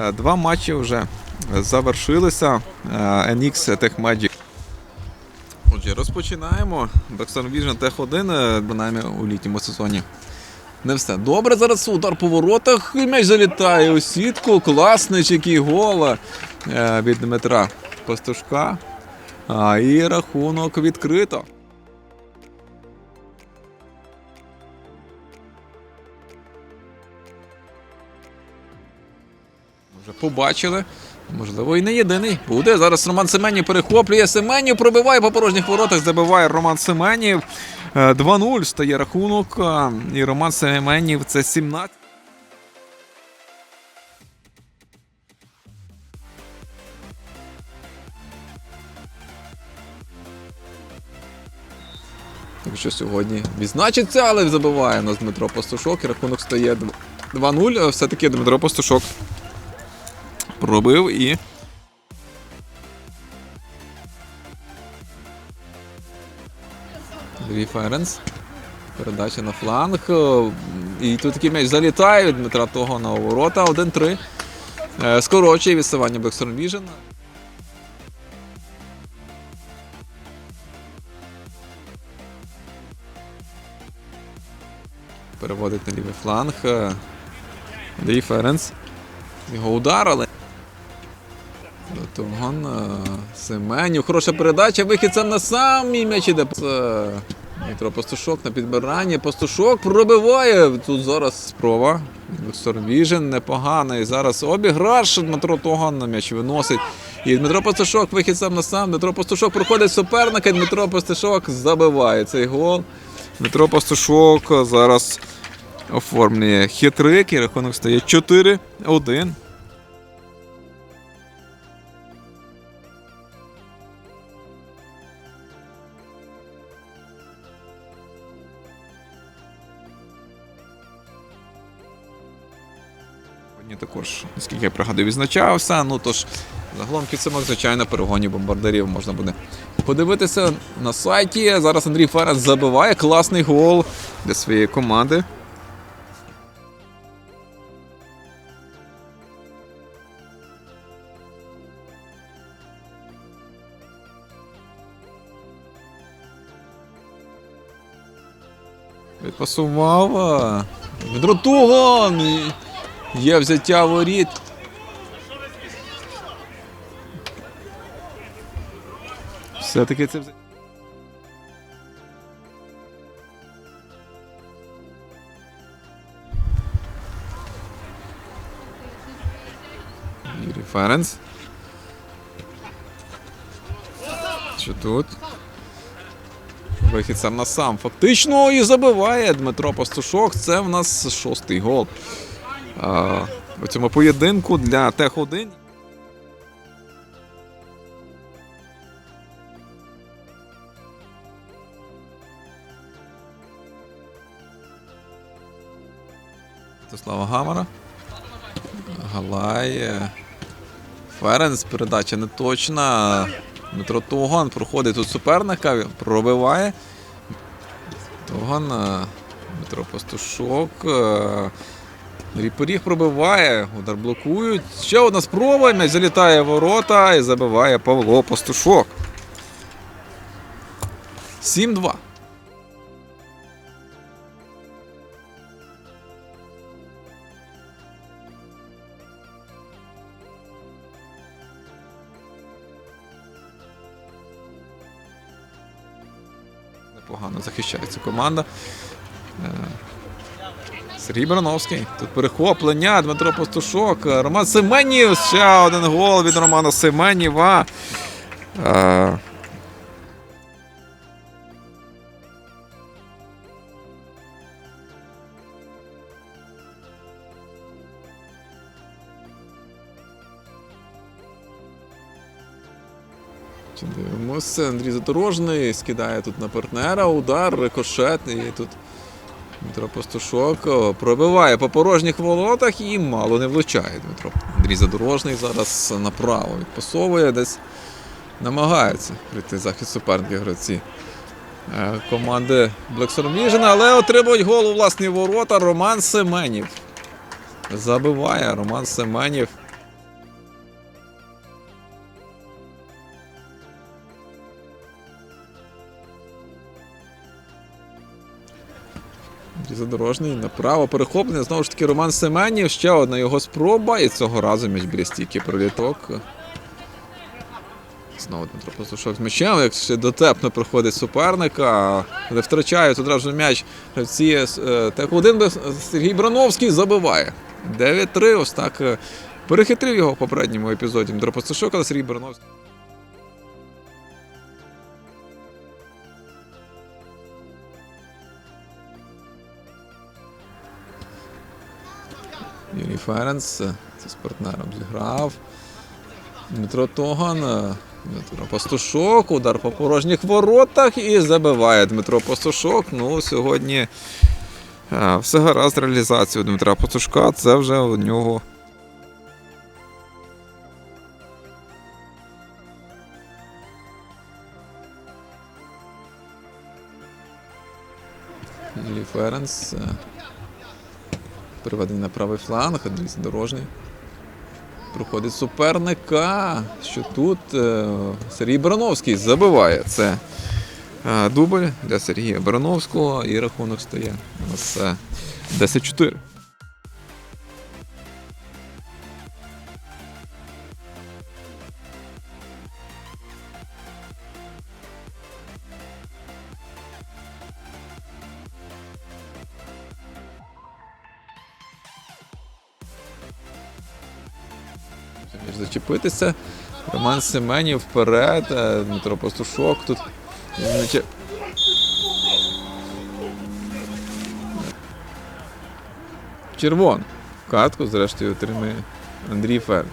Е, Два матчі вже завершилися. Е, NX Tech Magic. Отже, розпочинаємо. Blackstone Vision Tech 1 е, принаймні у літньому сезоні. Не все. Добре, зараз удар по воротах. І М'яч залітає у сітку. Класний який гол е, від Дмитра Пастушка. І рахунок відкрито. Вже побачили. Можливо, і не єдиний. Буде. Зараз Роман Семенів перехоплює. Семенів пробиває по порожніх воротах, забиває Роман Семенів. Е, 2-0 стає рахунок. е, І Роман Семенів це 17. Так що сьогодні відзначиться, але забиває нас Дмитро Пастушок. І рахунок стає 2-0. Все-таки Дмитро Пастушок пробив і. Дві Ференс. Передача на фланг. І тут такий м'яч залітає від Дмитра того на ворота. 1-3. Е, Скорочує відставання Blackstone Vision. Переводить на лівий фланг. Андрій Ференс. Його удар, але. Дотугон. Семенів. Хороша передача. Вихід сам на сам. І м'яч іде. Дмитро Пастушок на підбиранні. Пастушок пробиває. Тут зараз спроба. Віжен непоганий. Зараз обіграш. Дмитро Тоган на м'яч виносить. І Дмитро Пастушок, вихід сам на сам. Дмитро Пастушок проходить суперника. Дмитро Пастушок забиває цей гол. Дмитро Пастушок зараз оформлює хитрик і рахунок стає 4-1. Сьогодні також, наскільки я пригадую, відзначався. Ну тож, загалом підсумок, звичайно, перегонів бомбардирів можна буде подивитися на сайті. Зараз Андрій Ферес забиває класний гол для своєї команди. Відпасував. І Є взяття воріт. Все-таки це взяття. Ференс. Що тут? Вихід сам на сам. Фактично і забиває Дмитро Пастушок. Це в нас шостий гол. У цьому поєдинку для Тех 1. Святослава Гамара. Галай. е, Ференс. Передача не точна. Дмитро Туган проходить тут суперника, пробиває. Туган. е, Дмитро Пастушок. Е, Ріпоріг пробиває, удар блокують. Ще одна спроба, м'яч залітає в ворота і забиває Павло Пастушок. 7-2. Непогано захищається команда. Е, Сергій Барановський. Тут перехоплення. Дмитро Пастушок. Роман Семенів. Ще один гол від Романа Семенєва. Е, Дивимося, Андрій Задорожний скидає тут на партнера, удар, рикошет, і тут Дмитро Пастушок пробиває по порожніх воротах і мало не влучає Дмитро. Андрій Задорожний зараз направо відпасовує, десь намагається прийти захист суперників гравці е, команди Blackstone Vision, але отримують гол у власні ворота Роман Семенів. Забиває Роман Семенів. Задорожний направо перехоплення. Знову ж таки, Роман Семенів. Ще одна його спроба. І цього разу м'яч біля стійки проліток. Знову Дмитро Пастушок з м'ячем, як ще дотепно проходить суперника, але втрачають одразу м'яч гравці. е, Так один Сергій Брановський забиває. 9-3. Ось так е, перехитрив його в попередньому епізоді Дмитро Пастушок, але Сергій Брановський. Юрій Ференц е, це з партнером зіграв. Дмитро Тоган, е, Дмитро Пастушок, удар по порожніх воротах і забиває Дмитро Пастушок. Ну, сьогодні е, все гаразд з реалізацією Дмитра Пастушка. Це вже у нього. Юрій Ференц. Переведений на правий фланг, Андрій Задорожний. Проходить суперника. Що тут е, Сергій Барановський забиває. Це е, дубль для Сергія Барановського і рахунок стає. У нас е, 10-4. Зачепитися. Роман Семенів вперед. е, Дмитро Пастушок тут. Червон. Катку, зрештою, отримує Андрій Ференц.